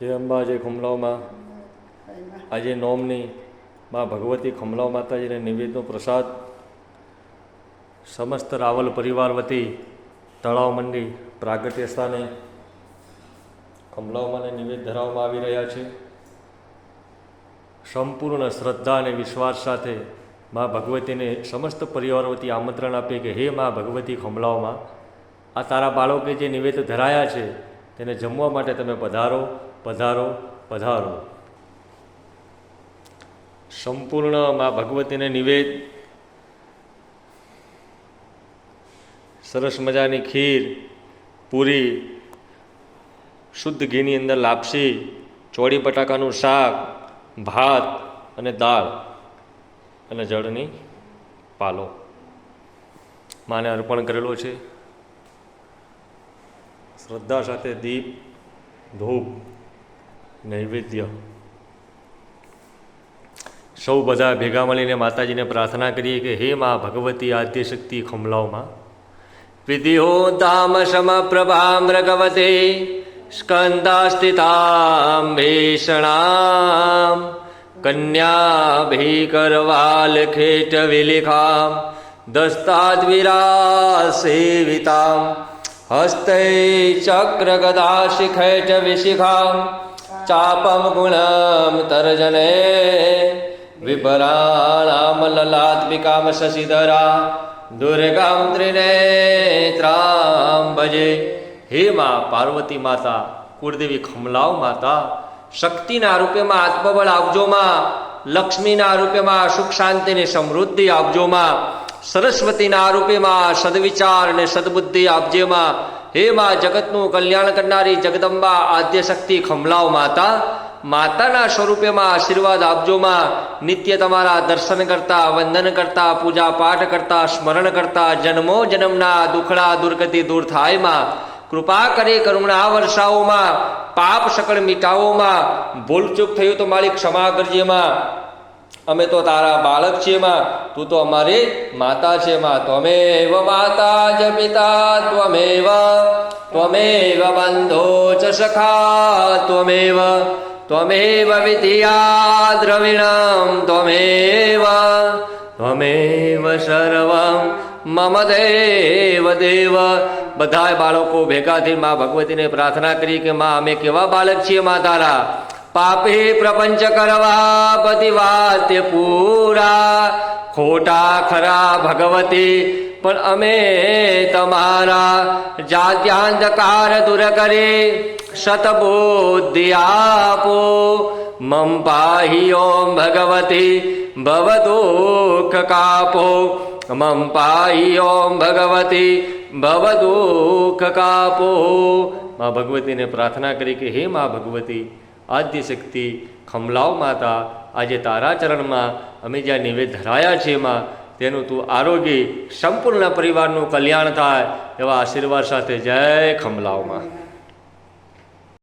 જય અંબા જય ખમલાઓમાં આજે નોમની માં ભગવતી ખમલાવ માતાજીને નિવેદનો પ્રસાદ. સમસ્ત રાવલ પરિવાર વતી તળાવ મંડી પ્રાગટ્ય સ્થાને ખમલાઓમાંને નિવેદ ધરાવવામાં આવી રહ્યા છે. સંપૂર્ણ શ્રદ્ધા અને વિશ્વાસ સાથે મા ભગવતીને સમસ્ત પરિવાર વતી આમંત્રણ આપીએ કે હે મા ભગવતી ખમલાઓમાં આ તારા બાળકે જે નિવેદ ધરાયા છે તેને જમવા માટે તમે પધારો. પધારો પધારો. સંપૂર્ણ મા ભગવતીને નિવેદ. સરસ મજાની ખીર, પૂરી, શુદ્ધ ઘીની અંદર લાપસી, ચોળી બટાકાનું શાક, ભાત અને દાળ અને જળની પાલો. માને અર્પણ કરેલો છે. શ્રદ્ધા સાથે દીપ, ધૂપ. નૈવેદ્ય. સૌ બધા ભેગા મળીને માતાજીને પ્રાર્થના કરીએ કે હે મા ભગવતી આદ્ય શક્તિ ખમલાઓમાં વિધિઓ તામ સમ પ્રભા મૃગવતે સ્કંદાસ્થિતામ ભીષણામ. ખેટ વિલિખામ. દસ્તાદ્વિરા સેવિતામ હસ્તે ચક્ર ગદા શિખેટ વિશિખામ. ચાપમ ગુણમ તર્જને વિભરાણામ લલાત્મિકામ શશિધરા દુર્ગામ ત્રિનેત્રામ ભજે હે માં પાર્વતી માતા કુળદેવી ખમલાવ માતા શક્તિના રૂપેમાં આત્મબળ આવજો માં લક્ષ્મીના રૂપેમાં સુખ શાંતિની સમૃદ્ધિ આપજો માં સરસ્વતીના રૂપેમાં સદવિચાર અને સદબુદ્ધિ આપજે માં હે માં જગતનું કલ્યાણ કરનારી જગદંબા આદ્ય શક્તિ ખમલાવ માતા, માતાના સ્વરૂપેમાં આશીર્વાદ આપજો માં. નિત્ય તમારા દર્શન કરતા, વંદન કરતા પૂજા પાઠ કરતા, સ્મરણ કરતા, જન્મો જન્મના દુખડા દુર્ગતિ દૂર થાયમાં. કૃપા કરી કરુણા વર્ષાઓમાં પાપ સકળ મીટાઓમાં ભૂલચૂક થયું તો મારી ક્ષમા કરજે માં. અમે તો તારા બાળક છીએ માં. તું તો અમારી માતા છે માં. ત્વમેવ માતા જ પિતા, ત્વમેવ ત્વમેવ બંધો ચ સખા, ત્વમેવ ત્વમેવ વિદ્યા દ્રવિણમ, ત્વમેવ ત્વમેવ સર્વમ, મમ દેવ દેવ. બધાય બાળકો ભેગા થઈ મા ભગવતીને પ્રાર્થના કરી કે માં, અમે કેવા બાળક છીએ માં તારા? પાપે પ્રપંચ કરવા પતિવાત્ય પૂરા ખોટા ખરા ભગવતી પણ અમે તમારા જાત્યાંધકાર દૂર કરે સતબુદ્ધિ આપો મમ પાહી ઓમ ભગવતી ભવદુઃખ કાપો મમ પાહી ઓમ ભગવતી ભવદુઃખ કાપો મા ભગવતીને પ્રાર્થના કરી કે હે મા ભગવતી આદ્ય શક્તિ ખમલાવ માતા, આજે તારા ચરણમાં અમે જ્યાં નિવેદ ધરાયા છીએ માં, તેનું તું આરોગ્ય સંપૂર્ણ પરિવારનું કલ્યાણ થાય, એવા આશીર્વાદ સાથે જય ખમલાવમાં